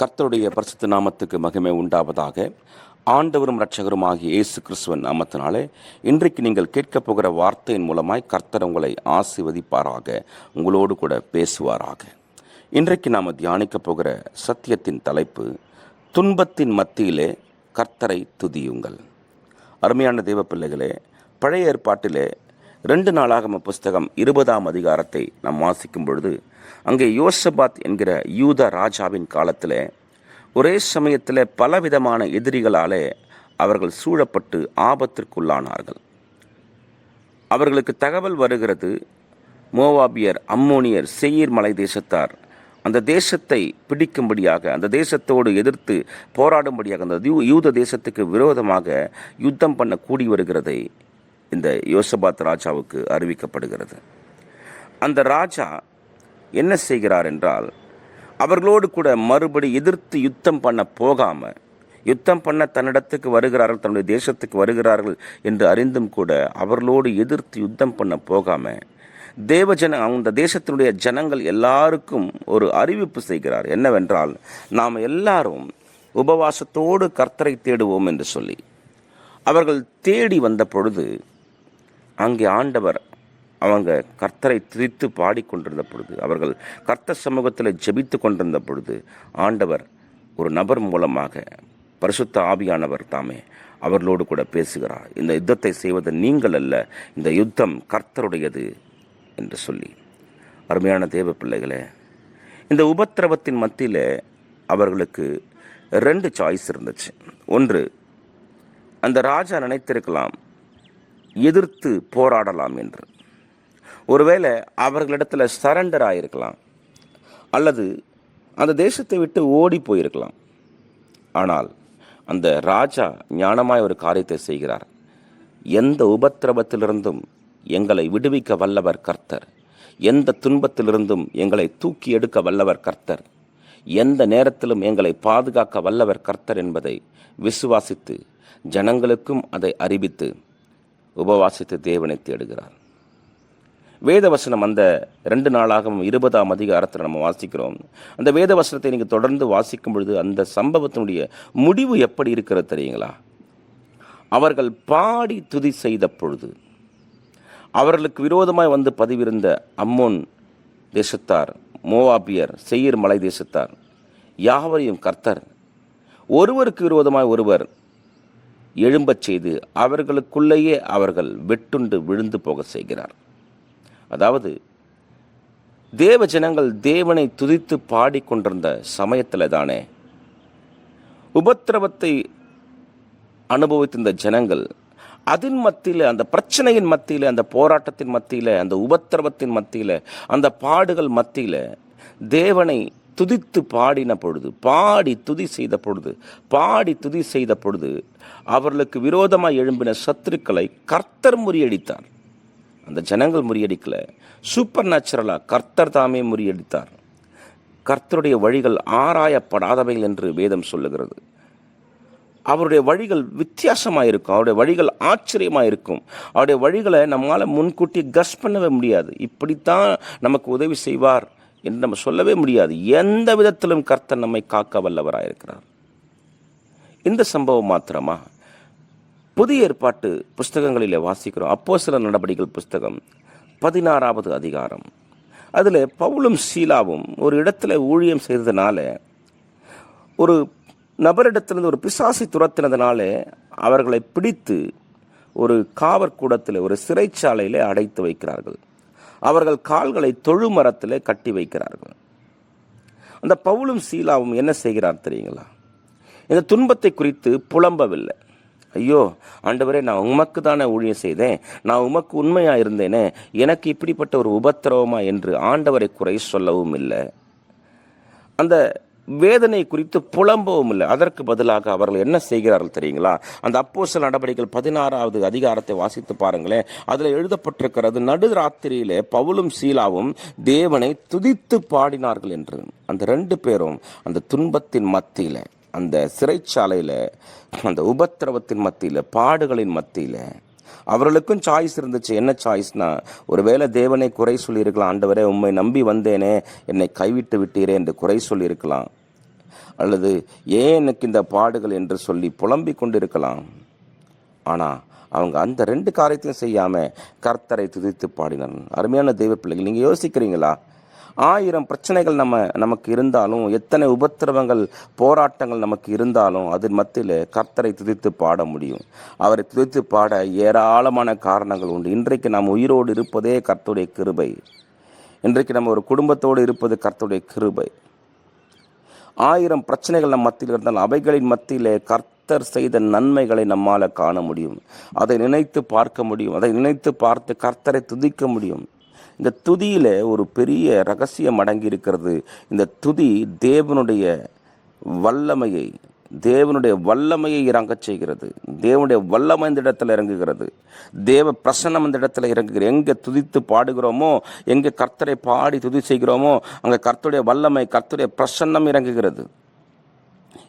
கர்த்தருடைய பரிசுத்த நாமத்துக்கு மகிமை உண்டாவதாக. ஆண்டவரும் இரட்சகருமாகிய இயேசு கிறிஸ்துவன் நாமத்தினாலே இன்றைக்கு நீங்கள் கேட்கப் போகிற வார்த்தையின் மூலமாய் கர்த்தர் உங்களை ஆசிர்வதிப்பாராக உங்களோடு கூட பேசுவாராக. இன்றைக்கு நாம் தியானிக்கப் போகிற சத்தியத்தின் தலைப்பு துன்பத்தின் மத்தியிலே கர்த்தரை துதியுங்கள். அருமையான தெய்வ பிள்ளைகளே பழைய ஏற்பாட்டிலே ரெண்டு நாளாகம புஸ்தகம் இருபதாம் அதிகாரத்தை நாம் வாசிக்கும் பொழுது அங்கே யோசபாத் என்கிற யூத ராஜாவின் காலத்தில் ஒரே சமயத்தில் பலவிதமான எதிரிகளாலே அவர்கள் சூழப்பட்டு ஆபத்திற்குள்ளானார்கள். அவர்களுக்கு தகவல் வருகிறது மோவாபியர் அம்மோனியர் செயீர் மலை தேசத்தார் அந்த தேசத்தை பிடிக்கும்படியாக அந்த தேசத்தோடு எதிர்த்து போராடும்படியாக அந்த யூத தேசத்துக்கு விரோதமாக யுத்தம் பண்ண கூடி வருகிறதை இந்த யோசபாத் ராஜாவுக்கு அறிவிக்கப்படுகிறது. அந்த ராஜா என்ன செய்கிறார் என்றால் அவர்களோடு கூட மறுபடி எதிர்த்து யுத்தம் பண்ண போகாமல் யுத்தம் பண்ண தன்னிடத்துக்கு வருகிறார்கள் தன்னுடைய தேசத்துக்கு வருகிறார்கள் என்று அறிந்தும் கூட அவர்களோடு எதிர்த்து யுத்தம் பண்ண போகாமல் தேவஜன அந்த தேசத்தினுடைய ஜனங்கள் எல்லாருக்கும் ஒரு அறிவிப்பு செய்கிறார். என்னவென்றால் நாம் எல்லாரும் உபவாசத்தோடு கர்த்தரை தேடுவோம் என்று சொல்லி அவர்கள் தேடி வந்த பொழுது அங்கே ஆண்டவர் அவங்க கர்த்தரை துதித்து பாடிக்கொண்டிருந்த பொழுது அவர்கள் கர்த்தர் சமூகத்தில் ஜெபித்து கொண்டிருந்த பொழுது ஆண்டவர் ஒரு நபர் மூலமாக பரிசுத்த ஆவியானவர் தாமே அவர்களோடு கூட பேசுகிறார். இந்த யுத்தத்தை செய்வது நீங்கள் அல்ல இந்த யுத்தம் கர்த்தருடையது என்று சொல்லி. அருமையான தேவ பிள்ளைகளே இந்த உபத்திரவத்தின் மத்தியில் அவர்களுக்கு ரெண்டு சாய்ஸ் இருந்துச்சு. ஒன்று அந்த ராஜா நினைத்திருக்கலாம் எதிர்த்து போராடலாம் என்று. ஒருவேளை அவர்களிடத்தில் சரண்டர் ஆகிருக்கலாம் அல்லது அந்த தேசத்தை விட்டு ஓடி போயிருக்கலாம். ஆனால் அந்த ராஜா ஞானமாய் ஒரு காரியத்தை செய்கிறார். எந்த உபத்திரவத்திலிருந்தும் எங்களை விடுவிக்க வல்லவர் கர்த்தர். எந்த துன்பத்திலிருந்தும் எங்களை தூக்கி எடுக்க வல்லவர் கர்த்தர். எந்த நேரத்திலும் எங்களை பாதுகாக்க வல்லவர் கர்த்தர் என்பதை விசுவாசித்து ஜனங்களுக்கும் அதை அறிவித்து உபவாசித்து தேவனை தேடுகிறார். வேதவசனம் அந்த ரெண்டு நாளாகவும் இருபதாம் அதிகாரத்தில் நம்ம வாசிக்கிறோம். அந்த வேதவசனத்தை நீங்கள் தொடர்ந்து வாசிக்கும் பொழுது அந்த சம்பவத்தினுடைய முடிவு எப்படி இருக்கிறது தெரியுங்களா? அவர்கள் பாடி துதி செய்த பொழுது அவர்களுக்கு விரோதமாய் வந்து பதிவிருந்த அம்மோன் தேசத்தார் மோவாபியர் செய்யர் மலை தேசத்தார் யாவரையும் கர்த்தர் ஒருவருக்கு விரோதமாய் ஒருவர் எழும்பச் செய்து அவர்களுக்குள்ளேயே அவர்கள் வெட்டுண்டு விழுந்து போக செய்கிறார். அதாவது தேவ ஜனங்கள் தேவனை துதித்து பாடிக்கொண்டிருந்த சமயத்தில் தானே உபத்திரவத்தை அனுபவித்திருந்த ஜனங்கள் அதன் மத்தியில் அந்த பிரச்சனையின் மத்தியில் அந்த போராட்டத்தின் மத்தியில் அந்த உபத்திரவத்தின் மத்தியில் அந்த பாடுகள் மத்தியில் தேவனை துதித்து பாடின பொழுது பாடி துதி செய்த பொழுது பாடி துதி செய்த பொழுது அவர்களுக்கு விரோதமாக எழும்பின சத்துருக்களை கர்த்தர் முறியடித்தார். அந்த ஜனங்கள் முறியடிக்கல. சூப்பர் நேச்சுரலாக கர்த்தர் தாமே முறியடித்தார். கர்த்தருடைய வழிகள் ஆராயப்படாதவைகள் என்று வேதம் சொல்லுகிறது. அவருடைய வழிகள் வித்தியாசமாக இருக்கும் அவருடைய வழிகள் ஆச்சரியமாக இருக்கும் அவருடைய வழிகளை நம்மளால் முன்கூட்டி கஸ் பண்ணவே முடியாது. இப்படித்தான் நமக்கு உதவி செய்வார் என்று நம்ம சொல்லவே முடியாது. எந்த விதத்திலும் கர்த்தர் நம்மை காக்க வல்லவராக இருக்கிறார் இந்த சம்பவம் மாத்திரமா? புதிய ஏற்பாட்டு புஸ்தகங்களில் வாசிக்கிறோம். அப்போ சில நடவடிக்கைகள் புஸ்தகம் பதினாறாவது அதிகாரம். அதில் பவுலும் சீலாவும் ஒரு இடத்துல ஊழியம் செய்ததுனால ஒரு நபரிடத்திலிருந்து ஒரு பிசாசை துரத்தினதுனால அவர்களை பிடித்து ஒரு காவற்கூடத்தில் ஒரு சிறைச்சாலையில் அடைத்து வைக்கிறார்கள். அவர்கள் கால்களை தொழு மரத்தில் கட்டி வைக்கிறார்கள். அந்த பவுலும் சீலாவும் என்ன செய்கிறார் தெரியுங்களா? இந்த துன்பத்தை குறித்து புலம்பவில்லை. ஐயோ ஆண்டவரே நான் உமக்கு தானே ஊழியம் செய்தேன். நான் உமக்கு உண்மையாக இருந்தேனே எனக்கு இப்படிப்பட்ட ஒரு உபத்திரவமா என்று ஆண்டவரை குறை சொல்லவும் இல்லை. அந்த வேதனை குறித்து புலம்பவும் இல்லை. அதற்கு பதிலாக அவர்கள் என்ன செய்கிறார்கள் தெரியுங்களா? அந்த அப்போஸ்தல நடவடிக்கைகள் பதினாறாவது அதிகாரத்தை வாசித்து பாருங்களேன். அதில் எழுதப்பட்டிருக்கிறது நடுராத்திரியிலே பவுலும் சீலாவும் தேவனை துதித்து பாடினார்கள் என்று. அந்த ரெண்டு பேரும் அந்த துன்பத்தின் மத்தியில். அந்த சிறைச்சாலையில் அந்த உபத்திரவத்தின் மத்தியில் பாடுகளின் மத்தியில் அவர்களுக்கும் சாய்ஸ் இருந்துச்சு. என்ன சாய்ஸ்னா ஒருவேளை தேவனை குறை சொல்லியிருக்கலாம். ஆண்டவரே உண்மை நம்பி வந்தேனே என்னை கைவிட்டு விட்டீரே என்று குறை சொல்லியிருக்கலாம். அல்லது ஏன் எனக்கு இந்த பாடுகள் என்று சொல்லி புலம்பிக் கொண்டிருக்கலாம். ஆனால் அவங்க அந்த ரெண்டு காரியத்தையும் செய்யாமல் கர்த்தரை துதித்து பாடினார். அருமையான தெய்வ பிள்ளைகள் நீங்கள் யோசிக்கிறீங்களா? ஆயிரம் பிரச்சனைகள் நம்ம நமக்கு இருந்தாலும் எத்தனை உபத்திரவங்கள் போராட்டங்கள் நமக்கு இருந்தாலும் அதன் மத்தியில் கர்த்தரை துதித்து பாட முடியும். அவரை துதித்து பாட ஏராளமான காரணங்கள் உண்டு. இன்றைக்கு நாம் உயிரோடு இருப்பதே கர்த்தருடைய கிருபை. இன்றைக்கு நம்ம ஒரு குடும்பத்தோடு இருப்பது கர்த்தருடைய கிருபை. ஆயிரம் பிரச்சனைகள் நம் மத்தியில் இருந்தால் அவைகளின் மத்தியிலே கர்த்தர் செய்த நன்மைகளை நம்மால் காண முடியும். அதை நினைத்து பார்க்க முடியும். அதை நினைத்து பார்த்து கர்த்தரை துதிக்க முடியும். இந்த துதியில் ஒரு பெரிய ரகசியம் அடங்கி இருக்கிறது இந்த துதி தேவனுடைய வல்லமையை தேவனுடைய வல்லமையை இறங்கச் செய்கிறது. தேவனுடைய வல்லமை இந்த இடத்துல இறங்குகிறது. தேவ பிரசன்னம் இந்த இடத்துல இறங்குகிறது. எங்கே துதித்து பாடுகிறோமோ எங்கே கர்த்தரை பாடி துதி செய்கிறோமோ அங்கே கர்த்தருடைய வல்லமை கர்த்தருடைய பிரசன்னம் இறங்குகிறது.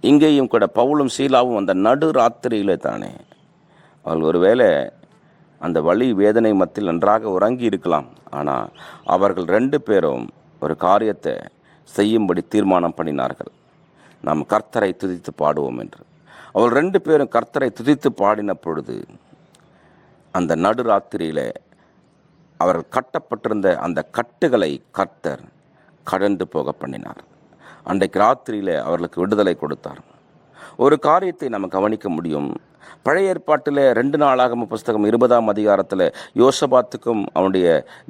இங்கேயும் கூட பவுலும் சீலாவும் அந்த நடு ராத்திரியிலே தானே. அவள் ஒருவேளை அந்த வலி வேதனை மத்தியில் நன்றாக உறங்கி இருக்கலாம். ஆனால் அவர்கள் ரெண்டு பேரும் ஒரு காரியத்தை செய்யும்படி தீர்மானம் பண்ணினார்கள். நாம் கர்த்தரை துதித்து பாடுவோம் என்று. அவள் ரெண்டு பேரும் கர்த்தரை துதித்து பாடின பொழுது அந்த நடுராத்திரியில் அவர்கள் கட்டப்பட்டிருந்த அந்த கட்டுகளை கர்த்தர் கடந்து போக பண்ணினார். அன்றைக்கு ராத்திரியில் அவர்களுக்கு விடுதலை கொடுத்தார். ஒரு காரியத்தை நம்ம கவனிக்க முடியும். பழைய ஏற்பாட்டில் ரெண்டு நாளாகம புஸ்தகம் இருபதாம் அதிகாரத்தில் யோசபாத்துக்கும் அவனுடைய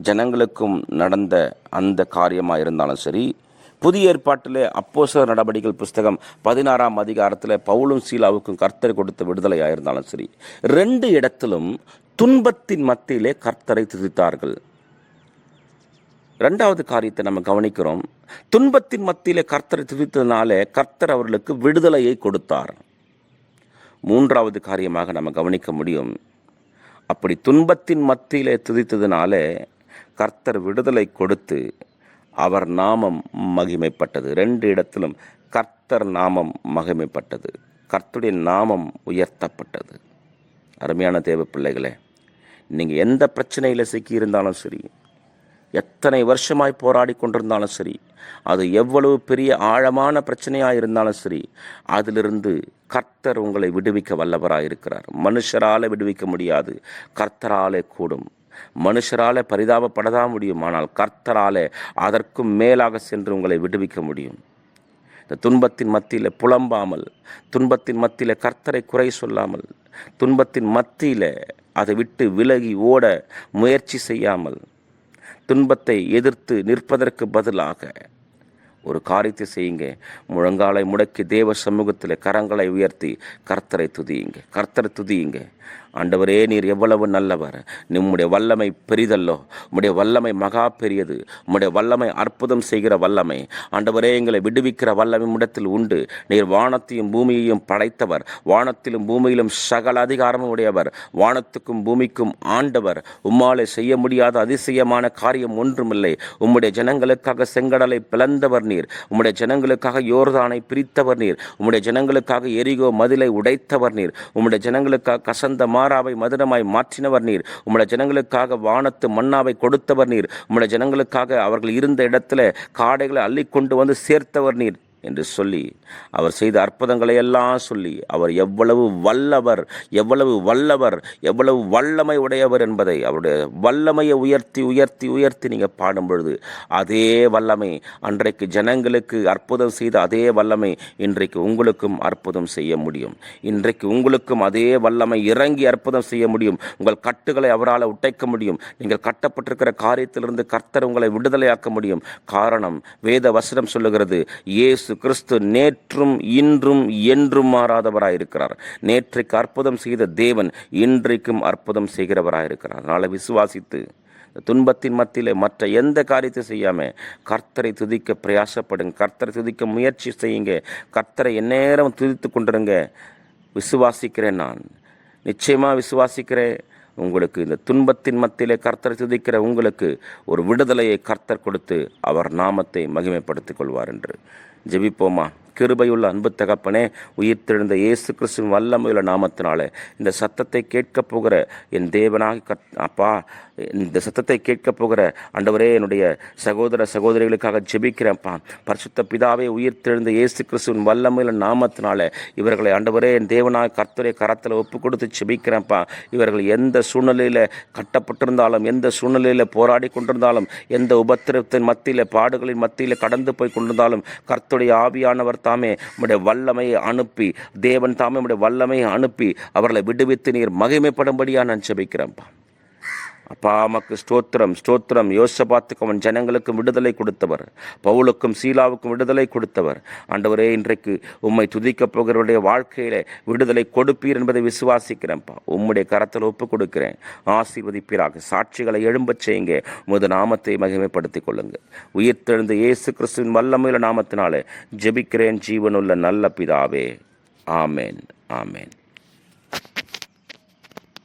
ஜனங்களுக்கும் நடந்த அந்த காரியமாக இருந்தாலும் சரி புதிய ஏற்பாட்டில் அப்போச நடவடிக்கைகள் புஸ்தகம் பதினாறாம் அதிகாரத்தில் பவுலும் சீலாவுக்கும் கர்த்தர் கொடுத்த விடுதலையாக இருந்தாலும் சரி ரெண்டு இடத்திலும் துன்பத்தின் மத்தியிலே கர்த்தரை துதித்தார்கள். ரெண்டாவது காரியத்தை நம்ம கவனிக்கிறோம் துன்பத்தின் மத்தியிலே கர்த்தரை துதித்ததுனால கர்த்தர் அவர்களுக்கு விடுதலையை கொடுத்தார். மூன்றாவது காரியமாக நம்ம கவனிக்க முடியும். அப்படி துன்பத்தின் மத்தியிலே துதித்ததுனால கர்த்தர் விடுதலை கொடுத்து அவர் நாமம் மகிமைப்பட்டது. ரெண்டு இடத்திலும் கர்த்தர் நாமம் மகிமைப்பட்டது. கர்த்தருடைய நாமம் உயர்த்தப்பட்டது. அருமையான தேவ பிள்ளைகளே நீங்கள் எந்த பிரச்சனையில் சிக்கியிருந்தாலும் சரி எத்தனை வருஷமாய் போராடி கொண்டிருந்தாலும் சரி அது எவ்வளவு பெரிய ஆழமான பிரச்சனையாக இருந்தாலும் சரி அதிலிருந்து கர்த்தர் உங்களை விடுவிக்க வல்லவராக இருக்கிறார். மனுஷரால் விடுவிக்க முடியாது கர்த்தராலே கூடும். மனுஷரால் பரிதாபப்படதான் முடியும் ஆனால் கர்த்தராலே அதற்கும் மேலாக சென்று உங்களை விடுவிக்க முடியும். இந்த துன்பத்தின் மத்தியில் புலம்பாமல் துன்பத்தின் மத்தியில் கர்த்தரை குறை சொல்லாமல் துன்பத்தின் மத்தியில் அதை விட்டு விலகி ஓட முயற்சி செய்யாமல் துன்பத்தை எதிர்த்து நிற்பதற்கு பதிலாக ஒரு காரியத்தை செய்யுங்க. முழங்காலை முடக்கி தேவ சமூகத்தில் கரங்களை உயர்த்தி கர்த்தரை துதியுங்க. கர்த்தரை துதியுங்க. ஆண்டவரே நீர் எவ்வளவு நல்லவர். நம்முடைய வல்லமை பெரிதல்லோ உம்முடைய வல்லமை மகா பெரியது. உம்முடைய வல்லமை அற்புதம் செய்கிற வல்லமை. ஆண்டவரே எங்களை விடுவிக்கிற வல்லமை இடத்தில் உண்டு. நீர் வானத்தையும் பூமியையும் படைத்தவர். வானத்திலும் பூமியிலும் சகல அதிகாரமும் உடையவர். வானத்துக்கும் பூமிக்கும் ஆண்டவர். உம்மாலே செய்ய முடியாத அதிசயமான காரியம் ஒன்றுமில்லை. உம்முடைய ஜனங்களுக்காக செங்கடலை பிளந்தவர் நீர். உம்முடைய ஜனங்களுக்காக யோர்தானை பிரித்தவர் நீர். உம்முடைய ஜனங்களுக்காக எரிகோ மதிலை உடைத்தவர் நீர். உம்முடைய ஜனங்களுக்காக கசந்த மாறாவை மதுரமாய் மாற்றினவர் நீர். உம்முடைய ஜனங்களுக்காக வானத்து மன்னாவை கொடுத்தவர் நீர். உம்முடைய ஜனங்களுக்காக அவர்கள் இருந்த இடத்துல காடைகளை அள்ளி கொண்டு வந்து சேர்த்தவர் நீர். என்று சொல்லி அவர் செய்த அற்புதங்களை எல்லாம் சொல்லி அவர் எவ்வளவு வல்லவர் எவ்வளவு வல்லவர் எவ்வளவு வல்லமை உடையவர் என்பதை அவருடைய வல்லமையை உயர்த்தி உயர்த்தி உயர்த்தி நீங்கள் பாடும் பொழுது அதே வல்லமை அன்றைக்கு ஜனங்களுக்கு அற்புதம் செய்த அதே வல்லமை இன்றைக்கு உங்களுக்கும் அற்புதம் செய்ய முடியும். இன்றைக்கு உங்களுக்கும் அதே வல்லமை இறங்கி அற்புதம் செய்ய முடியும். உங்கள் கட்டுகளை அவரால் உடைக்க முடியும். நீங்கள் கட்டப்பட்டிருக்கிற காரியத்திலிருந்து கர்த்தர் உங்களை விடுதலையாக்க முடியும். காரணம் வேத வசனம் சொல்லுகிறது இயேசு கிறிஸ்து நேற்றும் இன்றும் என்றும் மாறாதவராயிருக்கிறார். நேற்றைக்கு அற்புதம் செய்த தேவன் இன்றைக்கும் அற்புதம் செய்கிறவராயிருக்கிறார். அதனால் விசுவாசித்து துன்பத்தின் மத்தியிலே மற்ற எந்த காரியத்தை செய்யாமல் கர்த்தரை துதிக்க பிரயாசப்படுங்க. கர்த்தரை துதிக்க முயற்சி செய்யுங்க. கர்த்தரை எந்நேரம் துதித்து கொண்டிருங்க. விசுவாசிக்கிறேன் நான். நிச்சயமாக விசுவாசிக்கிறேன். உங்களுக்கு இந்த துன்பத்தின் மத்தியிலே கர்த்தரை துதிக்கிற உங்களுக்கு ஒரு விடுதலையை கர்த்தர் கொடுத்து அவர் நாமத்தை மகிமைப்படுத்திக் கொள்வார் என்று જેવી પોમા கிருபையுள்ள அன்பு தகப்பனே உயிர்த்தெழுந்த இயேசு கிறிஸ்துவின் வல்லமையுள்ள நாமத்தினாலே இந்த சத்தத்தை கேட்கப் போகிற என் தேவனாக கத் அப்பா இந்த சத்தத்தை கேட்கப் போகிற அண்டவரே என்னுடைய சகோதர சகோதரிகளுக்காக ஜெபிக்கிறேன்ப்பா பரிசுத்த பிதாவே உயிர்த்தெழுந்த இயேசு கிறிஸ்துவின் வல்லமையுள்ள நாமத்தினாலே இவர்களை ஆண்டவரே என் தேவனாக கர்த்தரை கரத்தில் ஒப்பு கொடுத்து ஜெபிக்கிறேன்ப்பா இவர்கள் எந்த சூழ்நிலையில் கட்டப்பட்டிருந்தாலும் எந்த சூழ்நிலையில் போராடி கொண்டிருந்தாலும் எந்த உபத்திரத்தின் மத்தியில் பாடுகளின் மத்தியில் கடந்து போய் கொண்டிருந்தாலும் கர்த்துடைய ஆவியானவர் தாமே உம்முடைய வல்லமையை அனுப்பி தேவன் தாமே உம்முடைய வல்லமையை அனுப்பி அவர்களை விடுவித்து நீர் மகிமைப்படும்படியாக நான் செபிக்கிறேன்ப்பா அப்பா மக்கு ஸ்தோத்திரம் ஸ்தோத்திரம். யோசபாத்துக்கு அவன் ஜனங்களுக்கும் விடுதலை கொடுத்தவர். பவுலுக்கும் சீலாவுக்கும் விடுதலை கொடுத்தவர். ஆண்டவரே இன்றைக்கு உம்மை துதிக்கப் போகிறவருடைய வாழ்க்கையில விடுதலை கொடுப்பீர் என்பதை விசுவாசிக்கிறேன்ப்பா. உம்முடைய கரத்தில் ஒப்பு கொடுக்கிறேன். ஆசீர்வதிப்பீராக. சாட்சிகளை எழும்பச் செய்யுங்க. உமது நாமத்தை மகிமைப்படுத்திக் கொள்ளுங்க உயிர்த்தெழுந்த இயேசு கிறிஸ்துவின் வல்லமையில நாமத்தினாலே ஜெபிக்கிறேன் ஜீவனுள்ள நல்ல பிதாவே. ஆமேன். ஆமேன்.